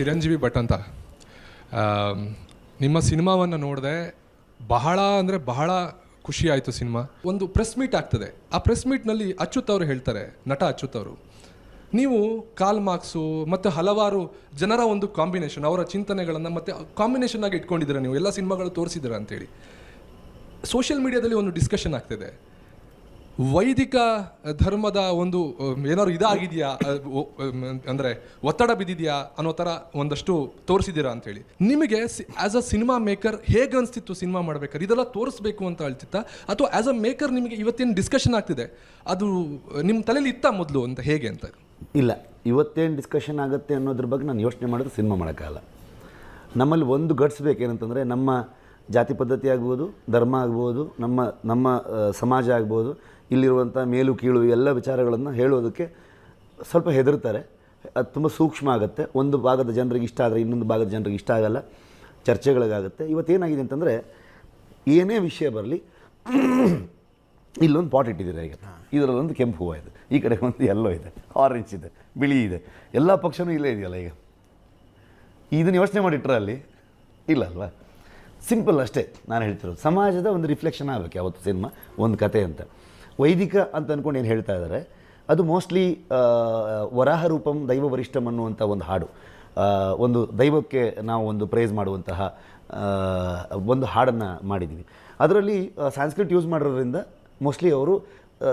ಚಿರಂಜೀವಿ ಭಟ್ ಅಂತ. ನಿಮ್ಮ ಸಿನಿಮಾವನ್ನು ನೋಡಿದೆ ಬಹಳ ಅಂದರೆ ಬಹಳ ಖುಷಿ ಆಯಿತು ಸಿನಿಮಾ. ಒಂದು ಪ್ರೆಸ್ ಮೀಟ್ ಆಗ್ತದೆ. ಆ ಪ್ರೆಸ್ ಮೀಟ್ನಲ್ಲಿ ಅಚ್ಯುತ್ ಅವರು ಹೇಳ್ತಾರೆ, ನಟ ಅಚ್ಯುತ್ ಅವರು, ನೀವು ಕಾಲ್ ಮಾರ್ಕ್ಸು ಮತ್ತು ಹಲವಾರು ಜನರ ಒಂದು ಕಾಂಬಿನೇಷನ್, ಅವರ ಚಿಂತನೆಗಳನ್ನು ಮತ್ತು ಕಾಂಬಿನೇಷನ್ ಆಗಿ ಇಟ್ಕೊಂಡಿದ್ದೀರ ನೀವು? ಎಲ್ಲ ಸಿನಿಮಾಗಳು ತೋರಿಸಿದ್ದೀರ? ಅಂತೇಳಿ. ಸೋಷಿಯಲ್ ಮೀಡಿಯಾದಲ್ಲಿ ಒಂದು ಡಿಸ್ಕಷನ್ ಆಗ್ತಿದೆ. ವೈದಿಕ ಧರ್ಮದ ಒಂದು ಏನಾದ್ರು ಇದಾಗಿದೆಯಾ? ಅಂದರೆ ಒತ್ತಡ ಬಿದ್ದಿದೆಯಾ ಅನ್ನೋ ಥರ ಒಂದಷ್ಟು ತೋರಿಸಿದ್ದೀರಾ ಅಂತೇಳಿ ನಿಮಗೆ ಆ್ಯಸ್ ಅ ಸಿನಿಮಾ ಮೇಕರ್ ಹೇಗೆ ಅನಿಸ್ತಿತ್ತು ಸಿನಿಮಾ ಮಾಡ್ಬೇಕಾದ್ರೆ? ಇದೆಲ್ಲ ತೋರಿಸ್ಬೇಕು ಅಂತ ಅಳ್ತಿತ್ತ ಅಥವಾ ಆ್ಯಸ್ ಅ ಮೇಕರ್ ನಿಮಗೆ ಇವತ್ತೇನು ಡಿಸ್ಕಷನ್ ಆಗ್ತಿದೆ? ಅದು ನಿಮ್ಮ ತಲೆಯಲ್ಲಿ ಇತ್ತಾ ಮೊದಲು ಅಂತ ಹೇಗೆ ಅಂತ? ಇಲ್ಲ, ಇವತ್ತೇನು ಡಿಸ್ಕಷನ್ ಆಗುತ್ತೆ ಅನ್ನೋದ್ರ ಬಗ್ಗೆ ನಾನು ಯೋಚನೆ ಮಾಡಿದ್ರೆ ಸಿನಿಮಾ ಮಾಡೋಕ್ಕಾಗಲ್ಲ. ನಮ್ಮಲ್ಲಿ ಒಂದು ಘಟಿಸ್ಬೇಕೇನಂತಂದರೆ ನಮ್ಮ ಜಾತಿ ಪದ್ಧತಿ ಆಗ್ಬೋದು, ಧರ್ಮ ಆಗ್ಬೋದು, ನಮ್ಮ ನಮ್ಮ ಸಮಾಜ ಆಗ್ಬೋದು ಇಲ್ಲಿರುವಂಥ ಮೇಲು ಕೀಳು ಎಲ್ಲ ವಿಚಾರಗಳನ್ನು ಹೇಳೋದಕ್ಕೆ ಸ್ವಲ್ಪ ಹೆದರ್ತಾರೆ. ಅದು ತುಂಬ ಸೂಕ್ಷ್ಮ ಆಗುತ್ತೆ. ಒಂದು ಭಾಗದ ಜನರಿಗೆ ಇಷ್ಟ ಆದರೆ ಇನ್ನೊಂದು ಭಾಗದ ಜನರಿಗೆ ಇಷ್ಟ ಆಗಲ್ಲ. ಚರ್ಚೆಗಳಿಗಾಗುತ್ತೆ. ಇವತ್ತೇನಾಗಿದೆ ಅಂತಂದರೆ ಏನೇ ವಿಷಯ ಬರಲಿ ಇಲ್ಲೊಂದು ಪಾಟ್ ಇಟ್ಟಿದ್ದೀರಾ ಈಗ. ಇದರಲ್ಲೊಂದು ಕೆಂಪು ಹೂವು ಇದೆ. ಈ ಕಡೆ ಒಂದು ಎಲ್ಲೋ ಇದೆ ಆರೆಂಜ್ ಇದೆ, ಬಿಳಿ ಇದೆ. ಎಲ್ಲ ಪಕ್ಷವೂ ಇಲ್ಲೇ ಇದೆಯಲ್ಲ ಈಗ. ಇದನ್ನು ಯೋಚನೆ ಮಾಡಿಟ್ರೆ ಅಲ್ಲಿ ಇಲ್ಲ ಅಲ್ವಾ? ಸಿಂಪಲ್ ಅಷ್ಟೇ ನಾನು ಹೇಳ್ತಿರೋದು. ಸಮಾಜದ ಒಂದು ರಿಫ್ಲೆಕ್ಷನ್ ಆಗಬೇಕು ಯಾವತ್ತು ಸಿನಿಮಾ, ಒಂದು ಕತೆ ಅಂತ. ವೈದಿಕ ಅಂತ ಅಂದ್ಕೊಂಡು ಏನು ಹೇಳ್ತಾ ಇದ್ದಾರೆ ಅದು ಮೋಸ್ಟ್ಲಿ ವರಾಹ ರೂಪಂ ದೈವ ವರಿಷ್ಠಂ ಅನ್ನುವಂಥ ಒಂದು ಹಾಡು. ಒಂದು ದೈವಕ್ಕೆ ನಾವು ಒಂದು ಪ್ರೇಸ್ ಮಾಡುವಂತಹ ಒಂದು ಹಾಡನ್ನು ಮಾಡಿದ್ದೀವಿ ಅದರಲ್ಲಿ ಸಾಂಸ್ಕ್ರಿಟ್ ಯೂಸ್ ಮಾಡೋದ್ರಿಂದ ಮೋಸ್ಟ್ಲಿ ಅವರು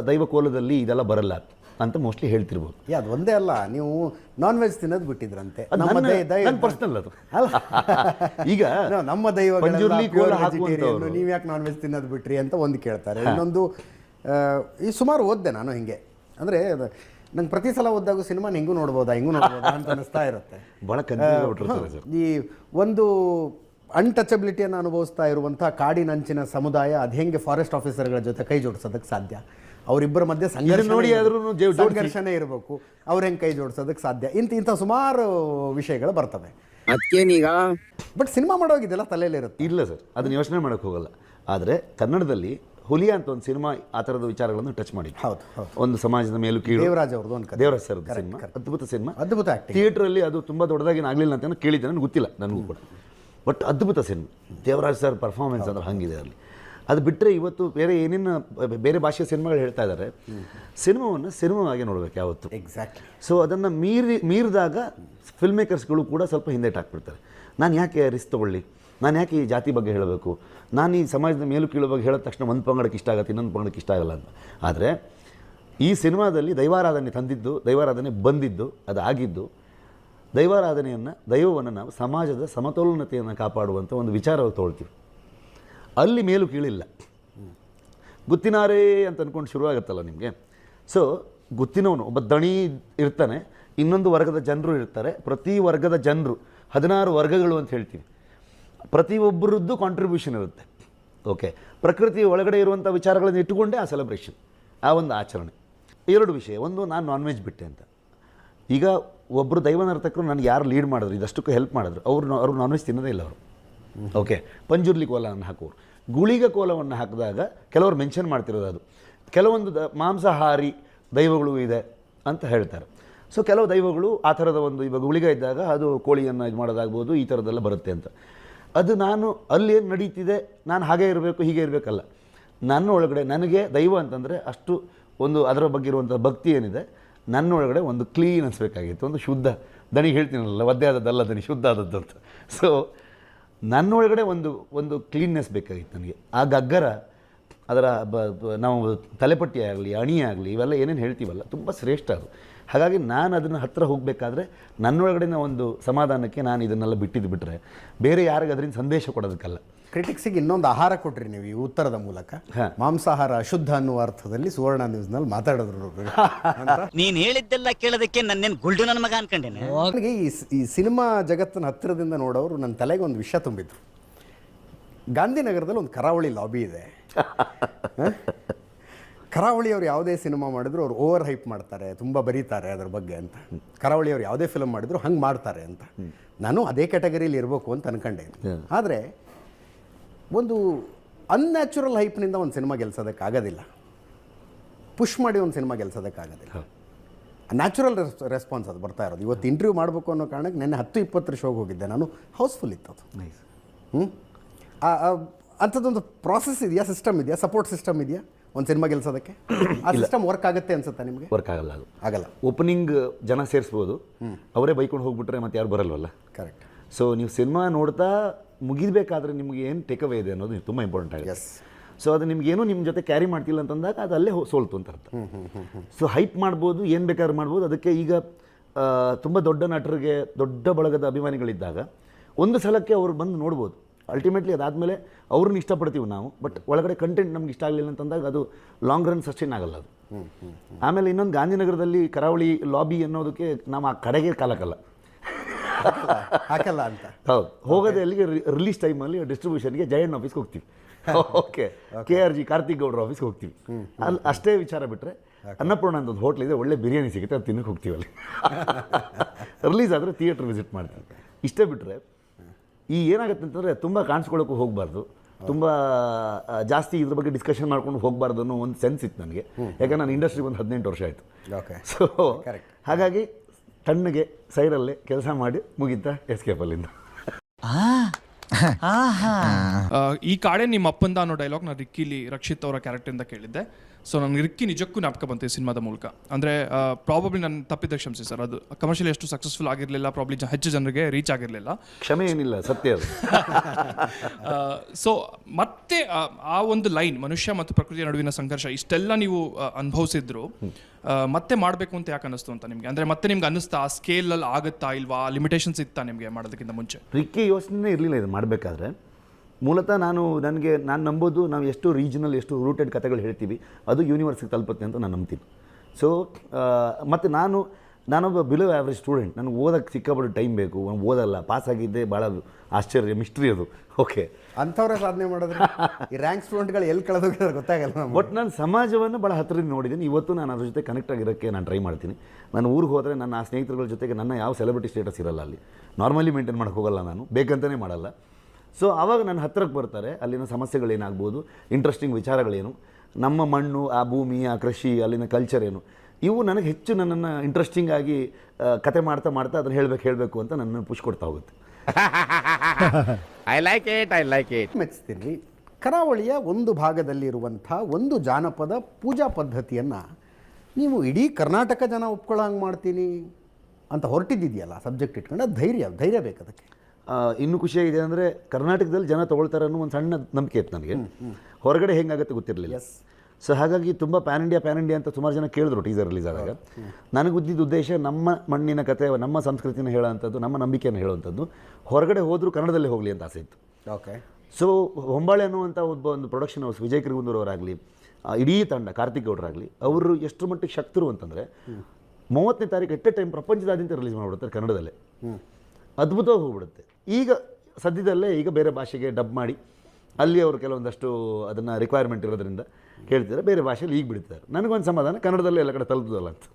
ದೈವ ಕೋಲದಲ್ಲಿ ಇದೆಲ್ಲ ಬರಲ್ಲ ಅಂತ ಮೋಸ್ಟ್ಲಿ ಹೇಳ್ತಿರ್ಬೋದು. ಯಾ ಅದು ಒಂದೇ ಅಲ್ಲ ನೀವು ನಾನ್ ವೆಜ್ ತಿನ್ನೋದು ಬಿಟ್ಟಿದ್ರಂತೆ. ನಮ್ಮ ದೈವ personal ಅದು. ಈಗ ನಮ್ಮ ದೈವ. ನೀವು ಯಾಕೆ ನಾನ್ ವೆಜ್ ತಿನ್ನೋದು ಬಿಟ್ರಿ ಅಂತ ಒಂದು ಕೇಳ್ತಾರೆ. ಇನ್ನೊಂದು ಈ ಸುಮಾರು ಓದ್ದೆ ನಾನು ಹಿಂಗೆ. ಅಂದರೆ ನಂಗೆ ಪ್ರತಿ ಸಲ ಓದಿದಾಗ ಸಿನಿಮಾನ ಹಿಂಗೂ ನೋಡ್ಬೋದಾ ಹಿಂಗೂ ನೋಡ್ಬೋದಾ ಅಂತ ಅನ್ನಿಸ್ತಾ ಇರುತ್ತೆ. ಭಾಳ ಈ ಒಂದು ಅನ್ಟಚಬಿಲಿಟಿಯನ್ನು ಅನುಭವಿಸ್ತಾ ಇರುವಂಥ ಕಾಡಿನಂಚಿನ ಸಮುದಾಯ ಅದು ಹೆಂಗೆ ಫಾರೆಸ್ಟ್ ಆಫೀಸರ್ಗಳ ಜೊತೆ ಕೈ ಜೋಡಿಸೋದಕ್ಕೆ ಸಾಧ್ಯ? ಅವರಿಬ್ಬರ ಮಧ್ಯೆ ಸಂಘರ್ಷ ನೋಡಿ ಆದ್ರೂನು ಜೋ- ಸಂಘರ್ಷನೇ ಇರಬೇಕು. ಅವ್ರು ಹೆಂಗೆ ಕೈ ಜೋಡಿಸೋದಕ್ಕೆ ಸಾಧ್ಯ? ಇಂತ ಇಂಥ ಸುಮಾರು ವಿಷಯಗಳು ಬರ್ತವೆ. ಅದಕ್ಕೇನೀಗ ಬಟ್ ಸಿನಿಮಾ ಮಾಡೋಗಿದೆಲ್ಲ ತಲೆಯಲ್ಲಿರುತ್ತೆ. ಇಲ್ಲ ಸರ್ ಅದನ್ನ ಯೋಚನೆ ಮಾಡೋಕ್ಕೆ ಹೋಗಲ್ಲ. ಆದರೆ ಕನ್ನಡದಲ್ಲಿ ಹುಲಿಯ ಅಂತ ಒಂದು ಸಿನಿಮಾ ಆ ಥರದ ವಿಚಾರಗಳನ್ನು ಟಚ್ ಮಾಡಿ ಹೌದು, ಹೌದು. ಒಂದು ಸಮಾಜದ ಮೇಲೂ ಕೀಳು. ದೇವರಾಜ್ ಅವ್ರದ್ದು ಒಂದು. Devaraj sir cinema. ಅದ್ಭುತ ಸಿನಿಮಾ. ಅದ್ಭುತ. ಥಿಯೇಟ್ರಲ್ಲಿ ಅದು ತುಂಬ ದೊಡ್ಡದಾಗಿ ಆಗಲಿಲ್ಲ ಅಂತ ನಾನು ಕೇಳಿದ್ದೆ. ನನಗೆ ಗೊತ್ತಿಲ್ಲ ನನಗೂ ಕೂಡ. ಬಟ್ ಅದ್ಭುತ ಸಿನಿಮಾ. ದೇವರಾಜ್ ಸರ್ ಪರ್ಫಾರ್ಮೆನ್ಸ್ ಅಂದ್ರೆ ಹಂಗಿದೆ ಅಲ್ಲಿ. ಅದು ಬಿಟ್ಟರೆ ಇವತ್ತು ಬೇರೆ ಏನೇನು ಬೇರೆ ಭಾಷೆಯ ಸಿನಿಮಾಗಳು ಹೇಳ್ತಾ ಇದ್ದಾರೆ ಸಿನಿಮಾವನ್ನು ಸಿನಿಮಾವಾಗಿ ನೋಡಬೇಕು ಯಾವತ್ತು. ಎಕ್ಸಾಕ್ಟ್ಲಿ ಸೊ ಅದನ್ನು ಮೀರಿ ಮೀರಿದಾಗ ಫಿಲ್ಮ್ ಮೇಕರ್ಸ್ಗಳು ಕೂಡ ಸ್ವಲ್ಪ ಹಿಂದೇಟಾಕ್ಬಿಡ್ತಾರೆ ನಾನು ಯಾಕೆ ರಿಸ್ಕ್ ತೊಗೊಳ್ಳಿ? ನಾನು ಯಾಕೆ ಈ ಜಾತಿ ಬಗ್ಗೆ ಹೇಳಬೇಕು? ನಾನು ಈ ಸಮಾಜದ ಮೇಲು ಕೀಳು ಬಗ್ಗೆ ಹೇಳಿದ ತಕ್ಷಣ ಒಂದು ಪಂಗಡಕ್ಕೆ ಇಷ್ಟ ಆಗುತ್ತೆ, ಇನ್ನೊಂದು ಪಂಗಡಕ್ಕೆ ಇಷ್ಟ ಆಗಲ್ಲ ಅಂತ. ಆದರೆ ಈ ಸಿನಿಮಾದಲ್ಲಿ ದೈವಾರಾಧನೆ ತಂದಿದ್ದು, ದೈವಾರಾಧನೆ ಬಂದಿದ್ದು ಅದು ಆಗಿದ್ದು ದೈವಾರಾಧನೆಯನ್ನು, ದೈವವನ್ನು ನಾವು ಸಮಾಜದ ಸಮತೋಲನತೆಯನ್ನು ಕಾಪಾಡುವಂಥ ಒಂದು ವಿಚಾರವಾಗಿ ತೊಗೊಳ್ತೀವಿ ಅಲ್ಲಿ ಮೇಲು ಕೀಳಿಲ್ಲ ಗುತ್ತಿನಾರೇ ಅಂತ ಅಂದ್ಕೊಂಡು ಶುರುವಾಗುತ್ತಲ್ಲ ನಿಮಗೆ? ಸೊ ಗುತ್ತಿನವನು ಒಬ್ಬ ದಣಿ ಇರ್ತಾನೆ, ಇನ್ನೊಂದು ವರ್ಗದ ಜನರು ಇರ್ತಾರೆ, ಪ್ರತಿ ವರ್ಗದ ಜನರು, ಹದಿನಾರು ವರ್ಗಗಳು ಅಂತ ಹೇಳ್ತೀವಿ. ಪ್ರತಿಯೊಬ್ಬರದ್ದು ಕಾಂಟ್ರಿಬ್ಯೂಷನ್ ಇರುತ್ತೆ. ಓಕೆ ಪ್ರಕೃತಿ ಒಳಗಡೆ ಇರುವಂಥ ವಿಚಾರಗಳನ್ನು ಇಟ್ಟುಕೊಂಡೇ ಆ ಸೆಲೆಬ್ರೇಷನ್ ಆ ಒಂದು ಆಚರಣೆ. ಎರಡು ವಿಷಯ. ಒಂದು, ನಾನು ನಾನ್ ವೆಜ್ ಬಿಟ್ಟೆ ಅಂತ. ಈಗ ಒಬ್ಬರು ದೈವ ನರ್ತಕರು ನನಗೆ ಯಾರು ಲೀಡ್ ಮಾಡಿದ್ರು, ಇದಷ್ಟಕ್ಕೂ ಹೆಲ್ಪ್ ಮಾಡಿದ್ರು. ಅವರು ಅವರು ನಾನ್ ವೆಜ್ ತಿನ್ನೋದೇ ಇಲ್ಲ ಅವರು. ಓಕೆ ಪಂಜುರ್ಲಿ ಕೋಲವನ್ನು ಹಾಕೋರು ಗುಳಿಗ ಕೋಲವನ್ನು ಹಾಕಿದಾಗ ಕೆಲವರು ಮೆನ್ಷನ್ ಮಾಡ್ತಿರೋದು ಅದು. ಕೆಲವೊಂದು ದ, ಮಾಂಸಾಹಾರಿ ದೈವಗಳು ಇದೆ ಅಂತ ಹೇಳ್ತಾರೆ. ಸೊ ಕೆಲವು ದೈವಗಳು ಆ ಥರದ ಒಂದು ಇವಾಗ ಗುಳಿಗ ಇದ್ದಾಗ ಅದು ಕೋಳಿಯನ್ನು ಇದು ಮಾಡೋದಾಗ್ಬೋದು ಈ ಥರದ್ದೆಲ್ಲ ಬರುತ್ತೆ ಅಂತ. ಅದು ನಾನು ಅಲ್ಲಿ ಏನು ನಡೀತಿದೆ, ನಾನು ಹಾಗೆ ಇರಬೇಕು, ಹೀಗೆ ಇರಬೇಕಲ್ಲ. ನನ್ನ ಒಳಗಡೆ ನನಗೆ ದೈವ ಅಂತಂದರೆ ಅಷ್ಟು ಒಂದು ಅದರ ಬಗ್ಗೆ ಇರುವಂಥ ಭಕ್ತಿ ಏನಿದೆ, ನನ್ನ ಒಳಗಡೆ ಒಂದು ಕ್ಲೀನ್ ಅನಿಸ್ಬೇಕಾಗಿತ್ತು ಒಂದು ಶುದ್ಧ. ದಣಿ ಹೇಳ್ತೀನಲ್ಲ ಒದ್ದೆ ಆದದ್ದಲ್ಲ ದಣಿ ಶುದ್ಧ ಆದದ್ದು ಅಂತ. ಸೊ ನನ್ನೊಳಗಡೆ ಒಂದು ಒಂದು ಕ್ಲೀನ್ನೆಸ್ ಬೇಕಾಗಿತ್ತು ನನಗೆ. ಆ ಗಗ್ಗರ, ಅದರ ಬ, ನಾವು ತಲೆಪಟ್ಟಿ ಆಗಲಿ, ಅಣಿ ಆಗಲಿ, ಇವೆಲ್ಲ ಏನೇನು ಹೇಳ್ತೀವಲ್ಲ, ತುಂಬ ಶ್ರೇಷ್ಠ ಅದು. ಹಾಗಾಗಿ ನಾನು ಅದನ್ನು ಹತ್ತಿರ ಹೋಗಬೇಕಾದ್ರೆ ನನ್ನೊಳಗಡೆನ ಒಂದು ಸಮಾಧಾನಕ್ಕೆ ನಾನು ಇದನ್ನೆಲ್ಲ ಬಿಟ್ಟಿದ್ದು ಬಿಟ್ಟರೆ ಬೇರೆ ಯಾರಿಗೆ ಅದರಿಂದ ಸಂದೇಶ ಕೊಡೋದಕ್ಕಲ್ಲ. ಕ್ರಿಟಿಕ್ಸಿಗೆ ಇನ್ನೊಂದು ಆಹಾರ ಕೊಟ್ರಿ ನೀವು ಈ ಉತ್ತರದ ಮೂಲಕ. ಮಾಂಸಾಹಾರ ಅಶುದ್ಧ ಅನ್ನುವ ಅರ್ಥದಲ್ಲಿ ಸುವರ್ಣ ನ್ಯೂಸ್ನಲ್ಲಿ ಮಾತಾಡಿದ್ರು ಅಂತ. ನೀನು ಹೇಳಿದ್ದೆಲ್ಲ ಕೇಳೋದಕ್ಕೆ ನನ್ನೇನ್ ಗುಲ್ಡು ನನ್ನ ಮಗ ಅನ್ಕೊಂಡೇನೆ? ನನಗೆ ಈ ಸ್- ಈ ಸಿನಿಮಾ ಜಗತ್ತಿನ ಹತ್ತಿರದಿಂದ ನೋಡೋರು ನನ್ನ ತಲೆಗೆ ಒಂದು ವಿಷಯ ತುಂಬಿದ್ರು. ಗಾಂಧಿನಗರದಲ್ಲಿ ಒಂದು ಕರಾವಳಿ ಲಾಬಿ ಇದೆ? ಕರಾವಳಿಯವ್ರು ಯಾವುದೇ ಸಿನಿಮಾ ಮಾಡಿದ್ರು ಅವ್ರು ಓವರ್ ಹೈಪ್ ಮಾಡ್ತಾರೆ ತುಂಬ ಬರೀತಾರೆ ಅದ್ರ ಬಗ್ಗೆ ಅಂತ. ಕರಾವಳಿಯವ್ರು ಯಾವುದೇ ಫಿಲಮ್ ಮಾಡಿದ್ರು ಹಂಗೆ ಮಾಡ್ತಾರೆ ಅಂತ. ನಾನು ಅದೇ ಕ್ಯಾಟಗರಿಲಿ ಇರಬೇಕು ಅಂತ ಅನ್ಕೊಂಡೆ. ಆದರೆ ಒಂದು ಅನ್ಯಾಚುರಲ್ ಹೈಪ್ನಿಂದ ಒಂದು ಸಿನಿಮಾ ಗೆಲ್ಸೋದಕ್ಕಾಗೋದಿಲ್ಲ ಪುಷ್ ಮಾಡಿ ಒಂದು ಸಿನಿಮಾ ಗೆಲ್ಸೋದಕ್ಕಾಗೋದಿಲ್ಲ ನ್ಯಾಚುರಲ್ ರೆಸ್ಪಾನ್ಸ್ ಅದು ಬರ್ತಾ ಇರೋದು. ಇವತ್ತು ಇಂಟರ್ವ್ಯೂ ಮಾಡಬೇಕು ಅನ್ನೋ ಕಾರಣಕ್ಕೆ ನೆನ್ನೆ ಹತ್ತು ಇಪ್ಪತ್ತರ ಶೋಗೆ ಹೋಗಿದ್ದೆ ನಾನು. ಹೌಸ್ಫುಲ್ ಇತ್ತು ಅದು. ಹ್ಞೂ ಅಂಥದ್ದೊಂದು ಪ್ರಾಸೆಸ್ ಇದೆಯಾ? ಸಿಸ್ಟಮ್ ಇದೆಯಾ? ಸಪೋರ್ಟ್ ಸಿಸ್ಟಮ್ ಇದೆಯಾ? ಒಂದು ಸಿನಿಮಾ ಗೆಲ್ಸೋದಕ್ಕೆ? ಆ ಸಿಸ್ಟಮ್ ವರ್ಕ್ ಆಗುತ್ತೆ ಅನ್ಸುತ್ತಾ ನಿಮಗೆ? ವರ್ಕ್ ಆಗಲ್ಲ ಅದು. ಆಗಲ್ಲ. ಓಪನಿಂಗ್ ಜನ ಸೇರಿಸ್ಬೋದು. ಅವರೇ ಬೈಕೊಂಡು ಹೋಗ್ಬಿಟ್ರೆ ಮತ್ತೆ ಯಾರು ಬರಲ್ವಲ್ಲ? ಕರೆಕ್ಟ್ ಸೊ ನೀವು ಸಿನಿಮಾ ನೋಡ್ತಾ ಮುಗಿದಬೇಕಾದ್ರೆ ನಿಮ್ಗೆ ಏನು ಟೇಕ್ ಅವೇ ಇದೆ ಅನ್ನೋದು ತುಂಬ ಇಂಪಾರ್ಟೆಂಟ್ ಆಗಿದೆ ಎಸ್ ಸೊ ಅದು ನಿಮ್ಗೇನು ನಿಮ್ಮ ಜೊತೆ ಕ್ಯಾರಿ ಮಾಡ್ತಿಲ್ಲ ಅಂತಂದಾಗ ಅದು ಅಲ್ಲೇ ಸೋಲ್ತು ಅಂತ ಅರ್ಥ. ಸೊ ಹೈಪ್ ಮಾಡ್ಬೋದು ಏನು ಬೇಕಾದ್ರೂ ಮಾಡ್ಬೋದು. ಅದಕ್ಕೆ ಈಗ ತುಂಬ ದೊಡ್ಡ ನಟರಿಗೆ ದೊಡ್ಡ ಬಳಗದ ಅಭಿಮಾನಿಗಳಿದ್ದಾಗ ಒಂದು ಸಲಕ್ಕೆ ಅವ್ರು ಬಂದು ನೋಡ್ಬೋದು. ಅಲ್ಟಿಮೇಟ್ಲಿ ಅದಾದಮೇಲೆ ಅವ್ರನ್ನ ಇಷ್ಟಪಡ್ತೀವಿ ನಾವು ಬಟ್ ಒಳಗಡೆ ಕಂಟೆಂಟ್ ನಮ್ಗೆ ಇಷ್ಟ ಆಗಲಿಲ್ಲ ಅಂತಂದಾಗ ಅದು ಲಾಂಗ್ ರನ್ ಸಸ್ಟೈನ್ ಆಗಲ್ಲ ಅದು. ಆಮೇಲೆ ಇನ್ನೊಂದು ಗಾಂಧಿನಗರದಲ್ಲಿ ಕರಾವಳಿ ಲಾಬಿ ಅನ್ನೋದಕ್ಕೆ ನಾವು ಆ ಕಡೆಗೆ ಕಾಲಕಲ್ಲ ಹಾಕಲ್ಲ ಅಂತ. ಹೌದು. ಹೋಗೋದೇ ಅಲ್ಲಿಗೆ ರಿಲೀಸ್ ಟೈಮಲ್ಲಿ ಡಿಸ್ಟ್ರಿಬ್ಯೂಷನ್ಗೆ ಜಯಣ್ಣ ಆಫೀಸ್ಗೆ ಹೋಗ್ತೀವಿ. Okay K R G Karthik ಗೌಡ್ರ ಆಫೀಸ್ಗೆ ಹೋಗ್ತೀವಿ. ಅಲ್ಲಿ ಅಷ್ಟೇ ವಿಚಾರ ಬಿಟ್ಟರೆ ಅನ್ನಪೂರ್ಣ ಅಂತ ಒಂದು ಹೋಟ್ಲ್ ಇದೆ ಒಳ್ಳೆ ಬಿರಿಯಾನಿ ಸಿಗುತ್ತೆ ಅದು ತಿನ್ನಕ್ಕೆ ಹೋಗ್ತೀವಿ ಅಲ್ಲಿ. ರಿಲೀಸ್ ಆದರೆ ಥಿಯೇಟ್ರ್ ವಿಸಿಟ್ ಮಾಡ್ತೀವಿ. ಇಷ್ಟೇ ಬಿಟ್ಟರೆ ಈ ಏನಾಗುತ್ತೆ ಅಂತಂದರೆ ತುಂಬ ಕಾಣಿಸ್ಕೊಳ್ಳೋಕ್ಕೂ ಹೋಗಬಾರ್ದು. ತುಂಬ ಜಾಸ್ತಿ ಇದ್ರ ಬಗ್ಗೆ ಡಿಸ್ಕಷನ್ ಮಾಡ್ಕೊಂಡು ಹೋಗಬಾರ್ದು ಅನ್ನೋ ಒಂದು ಸೆನ್ಸ್ ಇತ್ತು ನನಗೆ. ಯಾಕಂದ್ರೆ ನಾನು ಇಂಡಸ್ಟ್ರಿ ಒಂದು ಹದಿನೆಂಟು ವರ್ಷ ಆಯಿತು. ಓಕೆ ಸೊ ಹಾಗಾಗಿ ತಣ್ಣಗೆ ಸೈಡಲ್ಲೇ ಕೆಲಸ ಮಾಡಿ ಮುಗಿತ ಎಸ್ಕೇಪಲ್ಲಿಂದ ಆ, ಈ ಕಾಡೆ ನಿಮ್ಮ ಅಪ್ಪಂದ ಅನ್ನೋ ಡೈಲಾಗ್ ನಾನು ರಿಕ್ಕಿಲಿ ರಕ್ಷಿತ್ ಅವರ ಕ್ಯಾರೆಕ್ಟರಿಂದ ಕೇಳಿದ್ದೆ. ಸೊ ನನಗೆ ರಿಕ್ಕಿ ನಿಜಕ್ಕೂ ಜ್ಞಾಪಕ ಬಂತು ಈ ಸಿನಿಮಾದ ಮೂಲಕ. ಅಂದರೆ ಪ್ರಾಬಬ್ಲಿ ನಾನು ತಪ್ಪಿದ್ದ ಕ್ಷಮಿಸಿ ಸರ್. ಅದು ಕಮರ್ಷಿಯಲ್ ಎಷ್ಟು ಸಕ್ಸಸ್ಫುಲ್ ಆಗಿರಲಿಲ್ಲ ಪ್ರಾಬ್ಲಿ ಹೆಚ್ಚು ಜನರಿಗೆ ರೀಚ್ ಆಗಿರಲಿಲ್ಲ. ಕ್ಷಮೆ ಏನಿಲ್ಲ ಸತ್ಯ ಸೊ ಮತ್ತೆ ಆ, ಆ ಒಂದು ಲೈನ್ ಮನುಷ್ಯ ಮತ್ತು ಪ್ರಕೃತಿಯ ನಡುವಿನ ಸಂಘರ್ಷ ಇಷ್ಟೆಲ್ಲ ನೀವು ಅನುಭವಿಸಿದ್ರು. ಮತ್ತೆ ಮಾಡಬೇಕು ಅಂತ ಯಾಕೆ ಅನ್ನಿಸ್ತು ಅಂತ ನಿಮಗೆ? ಅಂದರೆ ಮತ್ತೆ ನಿಮ್ಗೆ ಅನ್ನಿಸ್ತಾ ಆ ಸ್ಕೇಲಲ್ಲಿ ಆಗುತ್ತಾ ಇಲ್ವಾ? ಲಿಮಿಟೇಷನ್ಸ್ ಇತ್ತಾ ನಿಮಗೆ ಮಾಡೋದಕ್ಕಿಂತ ಮುಂಚೆ? ರಿಕ್ಕಿ ಯೋಚನೆ ಇರಲಿಲ್ಲ ಇದು ಮಾಡಬೇಕಾದ್ರೆ. ಮೂಲತಃ ನಾನು ನನಗೆ ನಾನು ನಂಬೋದು ನಾವು ಎಷ್ಟು ರೀಜನಲ್ ಎಷ್ಟು ರೂಟೆಡ್ ಕಥೆಗಳು ಹೇಳ್ತೀವಿ. ಅದು ಯೂನಿವರ್ಸಿಗೆ ತಲುಪುತ್ತೆ ಅಂತ ನಾನು ನಂಬ್ತೀನಿ. ಸೊ ಮತ್ತು ನಾನು ನಾನೊಬ್ಬ ಬಿಲೋ ಆ್ಯಾವ್ರೇಜ್ ಸ್ಟೂಡೆಂಟ್ ನನಗೆ ಓದೋಕ್ಕೆ ಸಿಕ್ಕಾಬಿಟ್ಟು ಟೈಮ್ ಬೇಕು. ನಾನು ಓದಲ್ಲ. ಪಾಸ್ ಆಗಿದ್ದೆ ಭಾಳ ಆಶ್ಚರ್ಯ ಮಿಸ್ಟ್ರಿ ಅದು. ಓಕೆ ಅಂಥವ್ರ ಸಾಧನೆ ಮಾಡಿದ್ರೆ? ಈ ರ್ಯಾಂಕ್ ಸ್ಟೂಡೆಂಟ್ಗಳು ಎಲ್ಲಿ ಕಳೆದೋಗಿದ್ರೆ ಗೊತ್ತಾಗಲ್ಲ ಬಟ್ ನಾನು ಸಮಾಜವನ್ನು ಭಾಳ ಹತ್ತಿರದಿಂದ ನೋಡಿದ್ದೀನಿ. ಇವತ್ತು ನಾನು ಅದ್ರ ಜೊತೆ ಕನೆಕ್ಟ್ ಆಗಿರೋಕ್ಕೆ ನಾನು ಟ್ರೈ ಮಾಡ್ತೀನಿ. ನಾನು ಊರಿಗೆ ಹೋದರೆ ನನ್ನ ಆ ಸ್ನೇಹಿತರುಗಳ ಜೊತೆಗೆ ನನ್ನ ಯಾವ ಸೆಲೆಬ್ರಿಟಿ ಸ್ಟೇಟಸ್ ಇರಲ್ಲ ಅಲ್ಲಿ. ನಾರ್ಮಲಿ ಮೇಂಟೈನ್ ಮಾಡೋಕ್ಕೆ ಹೋಗಲ್ಲ ನಾನು. ಬೇಕಂತಲೇ ಮಾಡಲ್ಲ. ಸೊ ಆವಾಗ ನನ್ನ ಹತ್ತಿರಕ್ಕೆ ಬರ್ತಾರೆ ಅಲ್ಲಿನ ಸಮಸ್ಯೆಗಳೇನಾಗ್ಬೋದು ಇಂಟ್ರೆಸ್ಟಿಂಗ್ ವಿಚಾರಗಳೇನು. ನಮ್ಮ ಮಣ್ಣು ಆ ಭೂಮಿ ಆ ಕೃಷಿ ಅಲ್ಲಿನ ಕಲ್ಚರ್ ಏನು. ಇವು ನನಗೆ ಹೆಚ್ಚು ನನ್ನನ್ನು ಇಂಟ್ರೆಸ್ಟಿಂಗ್ ಆಗಿ ಕತೆ ಮಾಡ್ತಾ ಮಾಡ್ತಾ ಅದನ್ನು ಹೇಳಬೇಕು ಹೇಳಬೇಕು ಅಂತ ನನ್ನ ಪುಷ್ ಕೊಡ್ತಾ ಹೋಗುತ್ತೆ. I like it I like it ಮೆಚ್ತೀನಿ. ಕರಾವಳಿಯ ಒಂದು ಭಾಗದಲ್ಲಿರುವಂಥ ಒಂದು ಜಾನಪದ ಪೂಜಾ ಪದ್ಧತಿಯನ್ನು ನೀವು ಇಡೀ ಕರ್ನಾಟಕ ಜನ ಒಪ್ಕೊಳ್ಳೋ ಹಂಗೆ ಮಾಡ್ತೀನಿ ಅಂತ ಹೊರಟಿದ್ದಿದೆಯಲ್ಲ ಸಬ್ಜೆಕ್ಟ್ ಇಟ್ಕೊಂಡು ಧೈರ್ಯ ಧೈರ್ಯ ಬೇಕು ಅದಕ್ಕೆ ಆ, ಇನ್ನೂ ಖುಷಿಯಾಗಿದೆ ಅಂದರೆ ಕರ್ನಾಟಕದಲ್ಲಿ ಜನ ತೊಗೊಳ್ತಾರೆ ಅನ್ನೋ ಒಂದು ಸಣ್ಣ ನಂಬಿಕೆ ಇತ್ತು ನನಗೆ. ಹೊರಗಡೆ ಹೆಂಗಾಗುತ್ತೆ ಗೊತ್ತಿರಲಿಲ್ಲ. ಸೊ ಹಾಗಾಗಿ ತುಂಬ ಪ್ಯಾನ್ ಇಂಡಿಯಾ ಪ್ಯಾನ್ ಇಂಡಿಯಾ ಅಂತ ಸುಮಾರು ಜನ ಕೇಳಿದ್ರು ಟೀಸರ್ ರಿಲೀಸ್ ಆದಾಗ. ನನಗೆ ಉದ್ದಿದ್ದ ಉದ್ದೇಶ ನಮ್ಮ ಮಣ್ಣಿನ ಕತೆ ನಮ್ಮ ಸಂಸ್ಕೃತಿನ ಹೇಳೋವಂಥದ್ದು ನಮ್ಮ ನಂಬಿಕೆಯನ್ನು ಹೇಳುವಂಥದ್ದು. ಹೊರಗಡೆ ಹೋದರೂ ಕನ್ನಡದಲ್ಲೇ ಹೋಗಲಿ ಅಂತ ಆಸೆ ಇತ್ತು. ಓಕೆ ಸೊ ಹೊಂಬಾಳೆ ಅನ್ನುವಂಥ ಒಬ್ಬ ಒಂದು ಪ್ರೊಡಕ್ಷನ್ ಹೌಸ್ ವಿಜಯ್ ಕಿರುಗುಂದೂರವರಾಗಲಿ ಇಡೀ ತಂಡ ಕಾರ್ತಿಕ್ ಗೌಡರಾಗಲಿ ಅವರು ಎಷ್ಟು ಮಟ್ಟಿಗೆ ಶಕ್ತರು ಅಂತಂದರೆ ಮೂವತ್ತನೇ ತಾರೀಕು ಎಟ್ಟೆ ಟೈಮ್ ಪ್ರಪಂಚದಾದ್ಯಂತ ರಿಲೀಸ್ ಮಾಡಿಬಿಡ್ತಾರೆ ಕನ್ನಡದಲ್ಲೇ. ಅದ್ಭುತವಾಗಿ ಹೋಗ್ಬಿಡುತ್ತೆ. ಈಗ ಸದ್ಯದಲ್ಲೇ ಈಗ ಬೇರೆ ಭಾಷೆಗೆ ಡಬ್ ಮಾಡಿ ಅಲ್ಲಿ ಅವರು ಕೆಲವೊಂದಷ್ಟು ಅದನ್ನು ರಿಕ್ವೈರ್ಮೆಂಟ್ ಇರೋದ್ರಿಂದ ಕೇಳ್ತಿದ್ದಾರೆ. ಬೇರೆ ಭಾಷೆಯಲ್ಲಿ ಈಗ ಬಿಡ್ತಾರೆ ನನಗೊಂದು ಸಮಾಧಾನ ಕನ್ನಡದಲ್ಲೇ ಎಲ್ಲ ಕಡೆ ತಲುಪದಲ್ಲ ಅಂತ.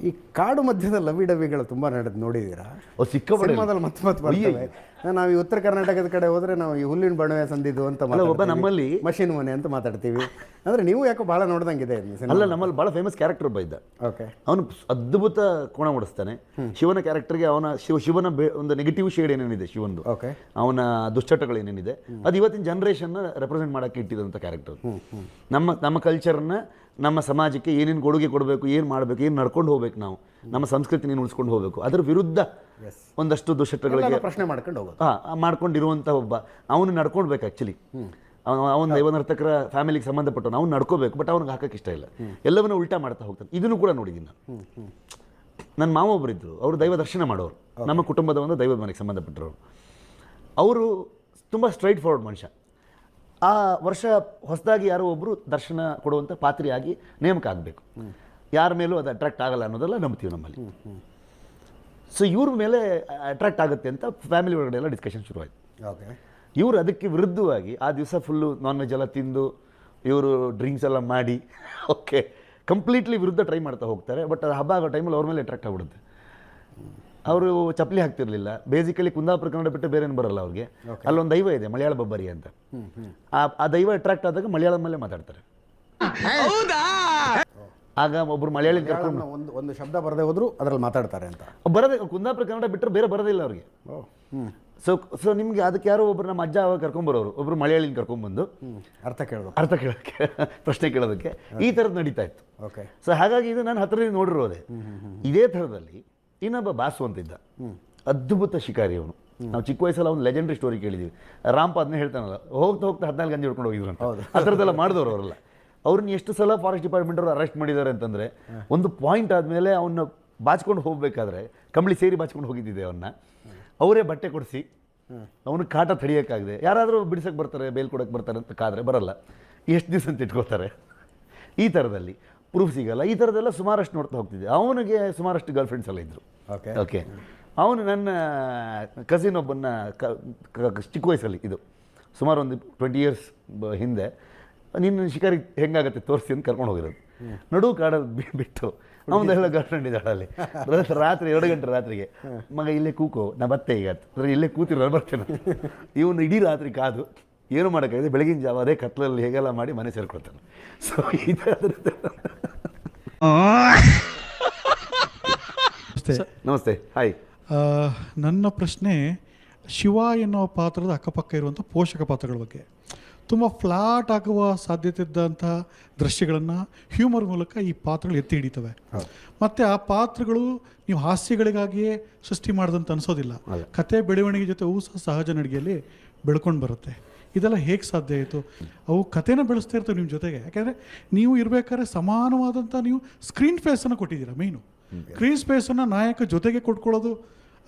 ಈ ಕಾಡು ಮಧ್ಯದ ಲವಿ ಡಬ್ಬಿಗಳು ತುಂಬ ನಡೆದು ನೋಡಿದ್ದೀರಾ? ಸಿಕ್ಕಾಪಟ್ಟೆ ಮತ್ತೆ ಮತ್ತೆ ನಾವು ಈ ಉತ್ತರ ಕರ್ನಾಟಕದ ಕಡೆ ಹೋದ್ರೆ ನಾವು ಈ ಹುಲ್ಲಿನ ಬಣವೆ ಸಂದಿದ್ದು ಅಂತ ಅಲ್ಲ, ಒಬ್ಬ ನಮ್ಮಲ್ಲಿ- ಮಷಿನ್ ಮನೆ ಅಂತ ಮಾತಾಡ್ತೀವಿ. ಅಂದ್ರೆ ನೀವು ಯಾಕೋ ಭಾಳ ನೋಡ್ದಂಗಿದೆ ಅಲ್ಲ ನಮ್ಮಲ್ಲಿ ಭಾಳ ಫೇಮಸ್ ಕ್ಯಾರೆಕ್ಟರ್ ಒಬ್ಬ ಇದ್ದ. ಓಕೆ ಅವನು ಅದ್ಭುತ ಕೋಣ ಓಡಿಸ್ತಾನೆ. ಶಿವನ ಕ್ಯಾರೆಕ್ಟರ್ಗೆ ಅವನ ಶಿವ ಶಿವನ ಒಂದು ನೆಗೆಟಿವ್ ಶೇಡ್ ಏನೇನಿದೆ ಶಿವಂದು ಓಕೆ ಅವನ ದುಶ್ಚಟಗಳು ಏನೇನಿದೆ? ಅದು ಇವತ್ತಿನ ಜನರೇಷನ್ ರೆಪ್ರೆಸೆಂಟ್ ಮಾಡಕ್ಕೆ ಇಟ್ಟಿದಂತ ಕ್ಯಾರೆಕ್ಟರ್ ನಮ್ಮ ನಮ್ಮ ಕಲ್ಚರ್ನ ನಮ್ಮ ಸಮಾಜಕ್ಕೆ ಏನೇನು ಕೊಡುಗೆ ಕೊಡಬೇಕು ಏನು ಮಾಡಬೇಕು ಏನು ನಡ್ಕೊಂಡು ಹೋಗ್ಬೇಕು ನಾವು ನಮ್ಮ ಸಂಸ್ಕೃತಿ ನೀನು ಉಳಿಸ್ಕೊಂಡು ಹೋಗಬೇಕು. ಅದರ ವಿರುದ್ಧ ಒಂದಷ್ಟು ದುಶ್ಚಟಗಳಿಗೆ ಪ್ರಶ್ನೆ ಮಾಡ್ಕೊಂಡು ಹೋಗೋದು. ಹಾಂ ಮಾಡ್ಕೊಂಡಿರುವಂಥ ಒಬ್ಬ. ಅವನು ನಡ್ಕೊಳ್ಬೇಕು ಆ್ಯಕ್ಚುಲಿ ಅವನ ದೈವ ನರ್ತಕರ ಫ್ಯಾಮಿಲಿಗೆ ಸಂಬಂಧಪಟ್ಟವನು. ಅವ್ನು ನಡ್ಕೋಬೇಕು ಬಟ್ ಅವ್ನಿಗೆ ಹಾಕಕ್ಕೆ ಇಷ್ಟ ಇಲ್ಲ. ಎಲ್ಲವನ್ನೂ ಉಲ್ಟಾ ಮಾಡ್ತಾ ಹೋಗ್ತಾನೆ. ಇದನ್ನು ಕೂಡ ನೋಡಿದ್ದೀನಿ ನಾನು ನನ್ನ ಮಾವ ಒಬ್ಬರಿದ್ದರು ಅವರು ದೈವ ದರ್ಶನ ಮಾಡೋರು. ನಮ್ಮ ಕುಟುಂಬದ ಒಂದು ದೈವದ ಮನೆಗೆ ಸಂಬಂಧಪಟ್ಟರು ಅವರು ತುಂಬ ಸ್ಟ್ರೈಟ್ ಫಾರ್ವರ್ಡ್ ಮನುಷ್ಯ. ಆ ವರ್ಷ ಹೊಸದಾಗಿ ಯಾರೋ ಒಬ್ಬರು ದರ್ಶನ ಕೊಡುವಂಥ ಪಾತ್ರಿಯಾಗಿ ನೇಮಕ ಆಗಬೇಕು. ಯಾರ ಮೇಲೂ ಅದು ಅಟ್ರಾಕ್ಟ್ ಆಗಲ್ಲ ಅನ್ನೋದೆಲ್ಲ ನಂಬ್ತೀವಿ ನಮ್ಮಲ್ಲಿ. ಸೊ ಇವ್ರ ಮೇಲೆ ಅಟ್ರಾಕ್ಟ್ ಆಗುತ್ತೆ ಅಂತ ಫ್ಯಾಮಿಲಿ ಒಳಗಡೆ ಎಲ್ಲ ಡಿಸ್ಕಷನ್ ಶುರುವಾಯಿತು. ಓಕೆ ಇವರು ಅದಕ್ಕೆ ವಿರುದ್ಧವಾಗಿ ಆ ದಿವಸ ಫುಲ್ಲು ನಾನ್ ವೆಜ್ ಎಲ್ಲ ತಿಂದು ಇವರು ಡ್ರಿಂಕ್ಸ್ ಎಲ್ಲ ಮಾಡಿ ಓಕೆ ಕಂಪ್ಲೀಟ್ಲಿ ವಿರುದ್ಧ ಟ್ರೈ ಮಾಡ್ತಾ ಹೋಗ್ತಾರೆ ಬಟ್ ಅದು ಹಬ್ಬ ಆಗೋ ಟೈಮಲ್ಲಿ ಅವ್ರ ಮೇಲೆ ಅಟ್ರಾಕ್ಟ್ ಆಗ್ಬಿಡುತ್ತೆ. ಅವರು ಚಪ್ಪಲಿ ಹಾಕ್ತಿರ್ಲಿಲ್ಲ. ಬೇಸಿಕಲಿ ಕುಂದಾಪುರ ಕನ್ನಡ ಬಿಟ್ಟು ಬೇರೆ ಏನು ಬರಲ್ಲ ಅವ್ರಿಗೆ. ಅಲ್ಲೊಂದು ದೈವ ಇದೆ ಮಲಯಾಳ ಬಬ್ಬರಿ ಅಂತ. ಆ ಆ ದೈವ ಅಟ್ರಾಕ್ಟ್ ಆದಾಗ ಮಲಯಾಳಂ ಮೇಲೆ ಮಾತಾಡ್ತಾರೆ. ಆಗ ಒಬ್ಬರು ಮಲಯಾಳಿ ಕರ್ಕೊಂಡು ಒಂದು ಒಂದು ಶಬ್ದ ಬರದೇ ಹೋದ್ರು ಅದ್ರಲ್ಲಿ ಮಾತಾಡ್ತಾರೆ ಅಂತ. ಬರದೇ ಕುಂದಾಪುರ ಕನ್ನಡ ಬಿಟ್ಟರೆ ಬೇರೆ ಬರೋದಿಲ್ಲ ಅವ್ರಿಗೆ. ಸೊ ಸೊ ನಿಮಗೆ ಅದಕ್ಕೆ ಯಾರೋ ಒಬ್ರು ನಮ್ಮ ಅಜ್ಜ ಅವಾಗ ಕರ್ಕೊಂಬರೋರು. ಒಬ್ರು ಮಲಯಾಳಿನ ಕರ್ಕೊಂಡ್ಬಂದು ಅರ್ಥ ಕೇಳೋದು ಅರ್ಥ ಕೇಳೋಕೆ ಪ್ರಶ್ನೆ ಕೇಳೋದಕ್ಕೆ ಈ ಥರದ್ದು ನಡೀತಾ ಇತ್ತು ಓಕೆ ಸೊ ಹಾಗಾಗಿ ಇದು ನಾನು ಹತ್ತಿರದಿಂದ ನೋಡಿರೋದೆ ಇದೇ ಥರದಲ್ಲಿ ಇನ್ನೊಬ್ಬ ಬಾಸು ಅಂತಿದ್ದ. ಅದ್ಭುತ ಶಿಕಾರಿ ಅವನು. ನಾವು ಚಿಕ್ಕ ವಯಸ್ಸಲ್ಲಿ ಒಂದು ಲೆಜೆಂಡ್ರಿ ಸ್ಟೋರಿ ಕೇಳಿದ್ದೀವಿ ರಾಮ್ಪ ಅದನ್ನೇ ಹೇಳ್ತಾನಲ್ಲ ಹೋಗ್ತಾ ಹೋಗ್ತಾ ಹದಿನಾಲ್ಕು ಗಂಜಿ ಹಿಡ್ಕೊಂಡು ಹೋಗಿದ್ರು ಅಂತ. ಆ ಥರದ್ದೆಲ್ಲ ಮಾಡಿದವರು ಅವರೆಲ್ಲ. ಅವ್ರನ್ನ ಎಷ್ಟು ಸಲ ಫಾರೆಸ್ಟ್ ಡಿಪಾರ್ಟ್ಮೆಂಟ್ ಅವರು ಅರೆಸ್ಟ್ ಮಾಡಿದ್ದಾರೆ ಅಂತಂದರೆ ಒಂದು ಪಾಯಿಂಟ್ ಆದಮೇಲೆ ಅವನ್ನ ಬಾಚ್ಕೊಂಡು ಹೋಗಬೇಕಾದ್ರೆ ಕಂಬಳಿ ಸೇರಿ ಬಾಚ್ಕೊಂಡು ಹೋಗಿದ್ದಿದೆ ಅವನ್ನ ಅವರೇ ಬಟ್ಟೆ ಕೊಡಿಸಿ ಅವನು ಕಾಟ ತಡಿಯೋಕ್ಕಾಗದೆ. ಯಾರಾದರೂ ಬಿಡಿಸಕ್ಕೆ ಬರ್ತಾರೆ ಬೇಲ್ ಕೊಡಕ್ಕೆ ಬರ್ತಾರೆ ಅಂತ ಕಾದರೆ ಬರಲ್ಲ. ಎಷ್ಟು ದಿವಸ ಅಂತ ಇಟ್ಕೋತಾರೆ ಈ ಥರದಲ್ಲಿ ಪ್ರೂಫ್ ಸಿಗಲ್ಲ. ಈ ಥರದೆಲ್ಲ ಸುಮಾರಷ್ಟು ನೋಡ್ತಾ ಹೋಗ್ತಿದ್ದೆ. ಅವನಿಗೆ ಸುಮಾರಷ್ಟು ಗರ್ಲ್ ಫ್ರೆಂಡ್ಸ್ ಎಲ್ಲ ಇದ್ದರು ಓಕೆ ಓಕೆ ಅವನು ನನ್ನ ಕಸಿನ್ ಕ- ಚಿಕ್ಕ ವಯಸ್ಸಲ್ಲಿ ಇದು. ಸುಮಾರು ಒಂದು ಟ್ವೆಂಟಿ ಇಯರ್ಸ್ ಹಿಂದೆ. ನಿನ್ನ ಶಿಕಾರಿ ಹೆಂಗಾಗತ್ತೆ ತೋರಿಸಿ ಅಂತ ಕರ್ಕೊಂಡು ಹೋಗಿರೋದು. ನಡು ಕಾಡ ಬಿಟ್ಟು ಬಿಟ್ಟು ಅವನದೆಲ್ಲ ಗರ್ಲ್ ಫ್ರೆಂಡ್ ಇದ್ದಾಳೆ ಅಲ್ಲಿ. ರಾತ್ರಿ ಎರಡು ಗಂಟೆ ರಾತ್ರಿಗೆ. ಮಗ ಇಲ್ಲೇ ಕೂಕೋ ನಾ ಬತ್ತೆ ಈಗ. ಅಂದರೆ ಅಂದ್ರೆ ಇಲ್ಲೇ ಕೂತಿರೋ ನಾನು ಬರ್ತೇನೆ ಇವನು ಇಡೀ ರಾತ್ರಿ ಕಾದು ಏನು ಮಾಡೋಕ್ಕಾಗಿದೆ? ಬೆಳಗಿನ ಜಾವ ಅದೇ ಕತ್ಲಲ್ಲಿ ಹೇಗೆಲ್ಲ ಮಾಡಿ ಮನೆ ಸೇರ್ಕೊಳ್ತಾನೆ. ಸೊ ಈ ನಮಸ್ತೆ. ಹಾಯ್ ಆ, ನನ್ನ ಪ್ರಶ್ನೆ ಶಿವ ಎನ್ನುವ ಪಾತ್ರದ ಅಕ್ಕಪಕ್ಕ ಇರುವಂಥ ಪೋಷಕ ಪಾತ್ರಗಳ ಬಗ್ಗೆ. ತುಂಬ ಫ್ಲಾಟ್ ಆಗುವ ಸಾಧ್ಯತೆ ಇದ್ದಂತಹ ದೃಶ್ಯಗಳನ್ನು ಹ್ಯೂಮರ್ ಮೂಲಕ ಈ ಪಾತ್ರಗಳು ಎತ್ತಿ ಹಿಡಿತವೆ. ಮತ್ತು ಆ ಪಾತ್ರಗಳು ನೀವು ಹಾಸ್ಯಗಳಿಗಾಗಿಯೇ ಸೃಷ್ಟಿ ಮಾಡಿದಂತ ಅನಿಸೋದಿಲ್ಲ. ಕತೆ ಬೆಳವಣಿಗೆ ಜೊತೆ ಅವು ಸಹ ಸಹಜ ನಡಿಗೆಯಲ್ಲಿ ಬೆಳ್ಕೊಂಡು ಬರುತ್ತೆ. ಇದೆಲ್ಲ ಹೇಗೆ ಸಾಧ್ಯ ಆಯಿತು? ಅವು ಕಥೆನ ಬೆಳೆಸ್ತಾ ಇರ್ತವೆ ನಿಮ್ಮ ಜೊತೆಗೆ. ಯಾಕೆಂದರೆ ನೀವು ಇರಬೇಕಾದ್ರೆ ಸಮಾನವಾದಂಥ ನೀವು ಸ್ಕ್ರೀನ್ ಫೇಸನ್ನು ಕೊಟ್ಟಿದ್ದೀರಾ ಮೇನು ಸ್ಕ್ರೀನ್ ಸ್ಪೇಸನ್ನು ನಾಯಕ ಜೊತೆಗೆ ಕೊಟ್ಕೊಳ್ಳೋದು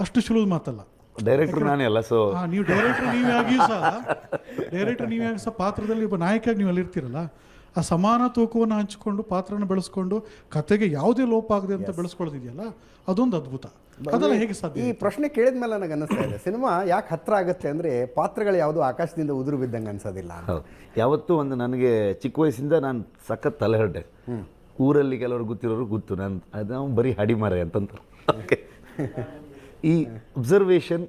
ಅಷ್ಟು ಸುಲಭ ಮಾತಲ್ಲ. ಡೈರೆಕ್ಟರ್ ನಾನೇ ಅಲ್ಲ ಸೊ ಹಾ ನೀವು ಡೈರೆಕ್ಟರ್ ನೀವೇ ಆಗಿಯೂ ಸಹ ಡೈರೆಕ್ಟರ್ ನೀವೇ ಆಗಿ ಸಹ ಪಾತ್ರದಲ್ಲಿ ಒಬ್ಬ ನಾಯಕಾಗಿ ನೀವು ಅಲ್ಲಿರ್ತೀರಲ್ಲ ಆ ಸಮಾನ ತೂಕವನ್ನು ಹಂಚಿಕೊಂಡು ಪಾತ್ರನ ಬೆಳೆಸ್ಕೊಂಡು ಕತೆಗೆ ಯಾವುದೇ ಲೋಪ ಆಗದೆ ಅಂತ ಬೆಳೆಸ್ಕೊಳ್ಳೋದಿದೆಯಲ್ಲ ಅದೊಂದು ಅದ್ಭುತ. ಅದೆಲ್ಲ ಹೇಗೆ ಸಾಧ್ಯ ಈ ಪ್ರಶ್ನೆ ಕೇಳಿದ ಮೇಲೆ ನನಗೆ ಅನ್ನಿಸ್ತಾ ಇದೆ ಸಿನಿಮಾ ಯಾಕೆ ಹತ್ರ ಆಗುತ್ತೆ ಅಂದರೆ ಪಾತ್ರಗಳು ಯಾವುದು ಆಕಾಶದಿಂದ ಉದುರು ಬಿದ್ದಂಗೆ ಅನ್ಸೋದಿಲ್ಲ ಯಾವತ್ತೂ ಒಂದು ನನಗೆ ಚಿಕ್ಕ ವಯಸ್ಸಿಂದ ನಾನು ಸಖತ್ ತಲೆಹರಡೆ. ಊರಲ್ಲಿ ಕೆಲವರು ಗೊತ್ತಿರೋರು ಗೊತ್ತು ನಾನು ಅದು ಬರೀ ಹಡಿಮರೆ ಅಂತಂತ ಓಕೆ ಈ ಅಬ್ಸರ್ವೇಷನ್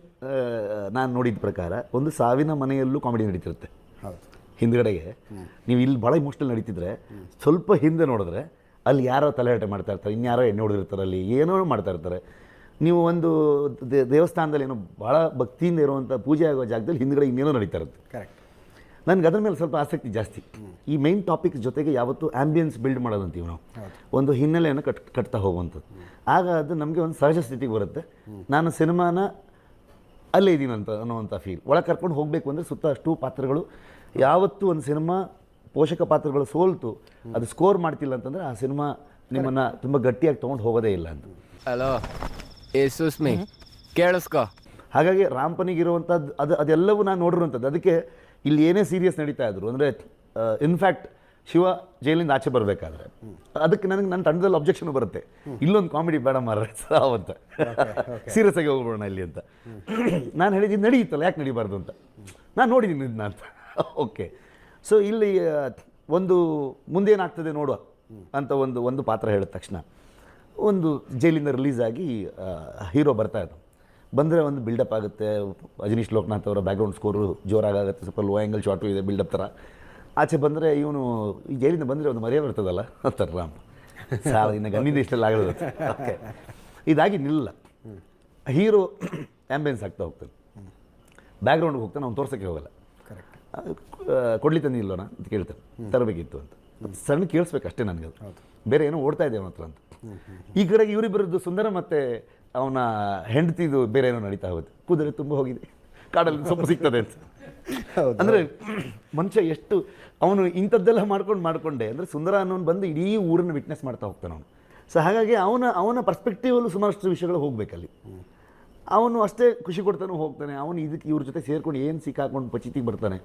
ನಾನು ನೋಡಿದ ಪ್ರಕಾರ ಒಂದು ಸಾವಿನ ಮನೆಯಲ್ಲೂ ಕಾಮಿಡಿ ನಡೀತಿರುತ್ತೆ. ಹೌದು ಹಿಂದ್ಗಡೆಗೆ. ನೀವು ಇಲ್ಲಿ ಭಾಳ ಇಮೋಷ್ನಲ್ ನಡೀತಿದ್ರೆ ಸ್ವಲ್ಪ ಹಿಂದೆ ನೋಡಿದ್ರೆ ಅಲ್ಲಿ ಯಾರೋ ತಲೆಹರಟೆ ಮಾಡ್ತಾ ಇರ್ತಾರೆ ಇನ್ಯಾರೋ ಎಣ್ಣೆ ಹೊಡೆದಿರ್ತಾರೆ ಅಲ್ಲಿ ಏನೋ ಮಾಡ್ತಾ ಇರ್ತಾರೆ. ನೀವು ಒಂದು ದೇವಸ್ಥಾನದಲ್ಲಿ ಏನೋ ಭಾಳ ಭಕ್ತಿಯಿಂದ ಇರುವಂಥ ಪೂಜೆ ಆಗೋ ಜಾಗದಲ್ಲಿ ಹಿಂದ್ಗಡೆ ಇನ್ನೇನೋ ನಡೀತಾ ಇರುತ್ತೆ. ಕರೆಕ್ಟ್ ನನಗೆ ಅದ್ರ ಮೇಲೆ ಸ್ವಲ್ಪ ಆಸಕ್ತಿ ಜಾಸ್ತಿ. ಈ ಮೈನ್ ಟಾಪಿಕ್ ಜೊತೆಗೆ ಯಾವತ್ತೂ ಆ್ಯಂಬಿಯನ್ಸ್ ಬಿಲ್ಡ್ ಮಾಡೋದಂತೀವಿ ನಾವು. ಒಂದು ಹಿನ್ನೆಲೆಯನ್ನು ಕಟ್ ಕಟ್ತಾ ಹೋಗುವಂಥದ್ದು. ಆಗ ಅದು ನಮಗೆ ಒಂದು ಸಹಜ ಸ್ಥಿತಿಗೆ ಬರುತ್ತೆ. ನಾನು ಸಿನಿಮಾನ ಅಲ್ಲೇ ಇದ್ದೀನಂತ ಅನ್ನೋವಂಥ ಫೀಲ್ ಒಳಗೆ ಕರ್ಕೊಂಡು ಹೋಗಬೇಕು ಅಂದರೆ ಸುತ್ತ ಅಷ್ಟು ಪಾತ್ರಗಳು. ಯಾವತ್ತೂ ಒಂದು ಸಿನಿಮಾ ಪೋಷಕ ಪಾತ್ರಗಳು ಸೋಲ್ತು ಅದು ಸ್ಕೋರ್ ಮಾಡ್ತಿಲ್ಲ ಅಂತಂದರೆ ಆ ಸಿನಿಮಾ ನಿಮ್ಮನ್ನು ತುಂಬ ಗಟ್ಟಿಯಾಗಿ ತೊಗೊಂಡು ಹೋಗೋದೇ ಇಲ್ಲ ಅಂತ. ಹಲೋ ಏ ಸುಸ್ಮಿ ಕೇಳಿಸ್ಕೊ. ಹಾಗಾಗಿ ರಾಮ್ಪನಿಗಿರುವಂಥದ್ದು ಅದು ಅದೆಲ್ಲವೂ ನಾನು ನೋಡಿರುವಂಥದ್ದು ಅದಕ್ಕೆ ಇಲ್ಲಿ ಏನೇ ಸೀರಿಯಸ್ ನಡೀತಾ ಇದ್ರು ಅಂದರೆ ಇನ್ಫ್ಯಾಕ್ಟ್ ಶಿವ ಜೈಲಿಂದ ಆಚೆ ಬರಬೇಕಾದ್ರೆ. ಅದಕ್ಕೆ ನನಗೆ ನನ್ನ ತಂಡದಲ್ಲಿ ಅಬ್ಜೆಕ್ಷನ್ ಬರುತ್ತೆ. ಇಲ್ಲೊಂದು ಕಾಮಿಡಿ ಬೇಡ ಮಾರ ಅಂತ. ಸೀರಿಯಸ್ ಆಗಿ ಹೋಗ್ಬಿಡೋಣ ಇಲ್ಲಿ ಅಂತ. ನಾನು ಹೇಳಿದ್ದು ನಡೀತಲ್ಲ ಯಾಕೆ ನಡೀಬಾರ್ದು ಅಂತ. ನಾನು ನೋಡಿದ್ದೀನಿ ಇದನ್ನ ಅಂತ. ಓಕೆ ಸೊ ಇಲ್ಲಿ ಒಂದು ಮುಂದೇನಾಗ್ತದೆ ನೋಡುವ ಅಂತ ಒಂದು ಒಂದು ಪಾತ್ರ ಹೇಳಿದ ತಕ್ಷಣ. ಒಂದು ಜೈಲಿಂದ ರಿಲೀಸ್ ಆಗಿ ಹೀರೋ ಬರ್ತಾ ಇದ್ದ. ಬಂದರೆ ಒಂದು ಬಿಲ್ಡಪ್ ಆಗುತ್ತೆ. ಅಜನೀಶ್ ಲೋಕನಾಥ್ ಅವರ ಬ್ಯಾಕ್ಗ್ರೌಂಡ್ ಸ್ಕೋರು ಜೋರಾಗುತ್ತೆ ಸ್ವಲ್ಪ ಲೋ ಆ್ಯಂಗಲ್ ಶಾಟು ಇದೆ ಬಿಲ್ಡಪ್ ಥರ ಆಚೆ ಬಂದರೆ ಇವನು ಈ ಜೈಲಿಂದ ಬಂದರೆ ಒಂದು ಮರ್ಯಾದೆ ಬರ್ತದಲ್ಲ ಅಂತಾರೆ ರಾಮ್. ಸಾಲ ಇನ್ನು ಗಣ್ಣಿಂದ ಇಷ್ಟೆಲ್ಲ ಆಗಲ್ಲ ಓಕೆ. ಇದಾಗಿ ನಿಲ್ಲ. ಹೀರೋ ಆ್ಯಂಬುಲೆನ್ಸ್ ಆಗ್ತಾ ಹೋಗ್ತಾನೆ. ಬ್ಯಾಕ್ಗ್ರೌಂಡ್ಗೆ ಹೋಗ್ತಾನೆ ಅವ್ನು ತೋರ್ಸೋಕ್ಕೆ ಹೋಗಲ್ಲ. ಕೊಡ್ಲಿ ಕೊಡ್ಲಿ ತಂದಿಲ್ಲೋಣ ಅಂತ ಕೇಳ್ತಾನೆ. ತರಬೇಕಿತ್ತು ಅಂತ. ಸಣ್ಣ ಕೇಳಿಸ್ಬೇಕಷ್ಟೇ ನನಗೆ ಅದು. ಬೇರೆ ಏನೋ ಓಡ್ತಾ ಇದೆ ಅವನ ಹತ್ರ ಅಂತ. ಈ ಕಡೆಗೆ ಬರೋದು ಸುಂದರ ಮತ್ತೆ ಅವನ ಹೆಂಡತಿದು ಬೇರೆ ಏನೋ ನಡೀತಾ ಹೋಗುತ್ತೆ. ಕುದುರೆ ತುಂಬ ಹೋಗಿದೆ. ಕಾಡಲ್ಲಿ ಸೊಪ್ಪು ಸಿಗ್ತದೆ ಅಂತ. ಅಂದರೆ ಮನುಷ್ಯ ಎಷ್ಟು ಅವನು ಇಂಥದ್ದೆಲ್ಲ ಮಾಡ್ಕೊಂಡು ಮಾಡ್ಕೊಂಡೆ. ಅಂದರೆ ಸುಂದರ ಅನ್ನೋನು ಬಂದು ಇಡೀ ಊರನ್ನು ವಿಟ್ನೆಸ್ ಮಾಡ್ತಾ ಹೋಗ್ತಾನೆ ಅವನು. ಸೊ ಹಾಗಾಗಿ ಅವನ ಅವನ ಪರ್ಸ್ಪೆಕ್ಟಿವಲ್ಲೂ ಸುಮಾರಷ್ಟು ವಿಷಯಗಳು ಹೋಗ್ಬೇಕಲ್ಲಿ. ಅವನು ಅಷ್ಟೇ ಖುಷಿ ಕೊಡ್ತಾನೆ ಹೋಗ್ತಾನೆ. ಅವನು ಇದಕ್ಕೆ ಇವ್ರ ಜೊತೆ ಸೇರ್ಕೊಂಡು ಏನು ಸಿಕ್ಕಾಕೊಂಡು ಪಚಿತಿಗೆ ಬರ್ತಾನೆ.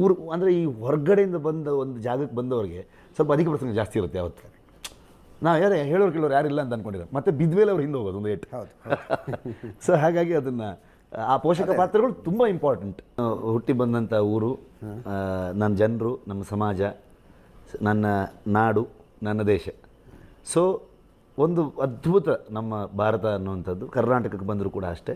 ಊರು ಅಂದರೆ ಈ ಹೊರಗಡೆಯಿಂದ ಬಂದ ಒಂದು ಜಾಗಕ್ಕೆ ಬಂದವರಿಗೆ ಸ್ವಲ್ಪ ಅಧಿಕ ಪ್ರಸಂಗ ಜಾಸ್ತಿ ಇರುತ್ತೆ ಯಾವತ್ತು. ನಾವು ಯಾರು ಹೇಳೋರು ಕೇಳೋರು ಯಾರಿಲ್ಲ ಅಂತ ಅಂದ್ಕೊಂಡಿರೋ ಮತ್ತೆ ಬಿದ್ಮೇಲೆ ಅವ್ರು ಹಿಂದೆ ಹೋಗೋದು ಒಂದು ಏಟ್. ಹೌದು ಸೊ ಹಾಗಾಗಿ ಅದನ್ನು ಆ ಪೋಷಕ ಪಾತ್ರಗಳು ತುಂಬ ಇಂಪಾರ್ಟೆಂಟ್ ಹುಟ್ಟಿ ಬಂದಂಥ ಊರು ನನ್ನ ಜನರು ನಮ್ಮ ಸಮಾಜ ನನ್ನ ನಾಡು ನನ್ನ ದೇಶ. ಸೊ ಒಂದು ಅದ್ಭುತ ನಮ್ಮ ಭಾರತ ಅನ್ನುವಂಥದ್ದು ಕರ್ನಾಟಕಕ್ಕೆ ಬಂದರೂ ಕೂಡ ಅಷ್ಟೇ.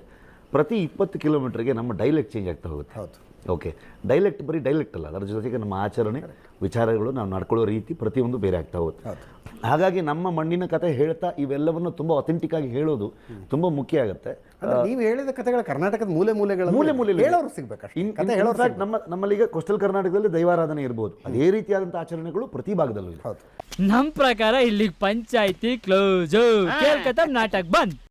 ಪ್ರತಿ ಇಪ್ಪತ್ತು ಕಿಲೋಮೀಟರ್ಗೆ ನಮ್ಮ ಡೈಲೆಕ್ಟ್ ಚೇಂಜ್ ಆಗ್ತಾ ಹೋಗುತ್ತೆ. ಹೌದು. ಓಕೆ ಡೈಲೆಕ್ಟ್ ಬರೀ ಡೈಲೆಕ್ಟ್ ಅಲ್ಲ ಅದರ ಜೊತೆಗೆ ನಮ್ಮ ಆಚರಣೆ ವಿಚಾರಗಳು ನಾವು ನಡ್ಕೊಳ್ಳೋ ರೀತಿ ಪ್ರತಿಯೊಂದು ಬೇರೆ ಆಗ್ತಾ ಹೋಗುತ್ತೆ. ಹಾಗಾಗಿ ನಮ್ಮ ಮಣ್ಣಿನ ಕತೆ ಹೇಳ್ತಾ ಇವೆಲ್ಲವನ್ನು ತುಂಬ ಅಥೆಂಟಿಕ್ ಆಗಿ ಹೇಳೋದು ತುಂಬ ಮುಖ್ಯ ಆಗುತ್ತೆ. ಅಂದ್ರೆ ನೀವು ಹೇಳಿದ ಕಥೆಗಳ ಕರ್ನಾಟಕದ ಮೂಲೆ ಮೂಲೆಗಳ ಮೂಲೆ ಮೂಲೆ ಹೇಳೋರು ಸಿಗಬೇಕು. ನಮ್ಮ ನಮ್ಮಲ್ಲಿಗೆ ಕೋಸ್ಟಲ್ ಕರ್ನಾಟಕದಲ್ಲಿ ದೈವಾರಾಧನೆ ಇರ್ಬೋದು. ಅದೇ ರೀತಿಯಾದಂತಹ ಆಚರಣೆಗಳು ಪ್ರತಿ ಭಾಗದಲ್ಲೂ ಇದೆ. ಹೌದು. ನಮ್ ಪ್ರಕಾರ ಇಲ್ಲಿ ಪಂಚಾಯಿತಿ ಕ್ಲೋಸ್ ಕೇಳ್ಕತ್ತ ನಾಟಕ ಬಂದ್.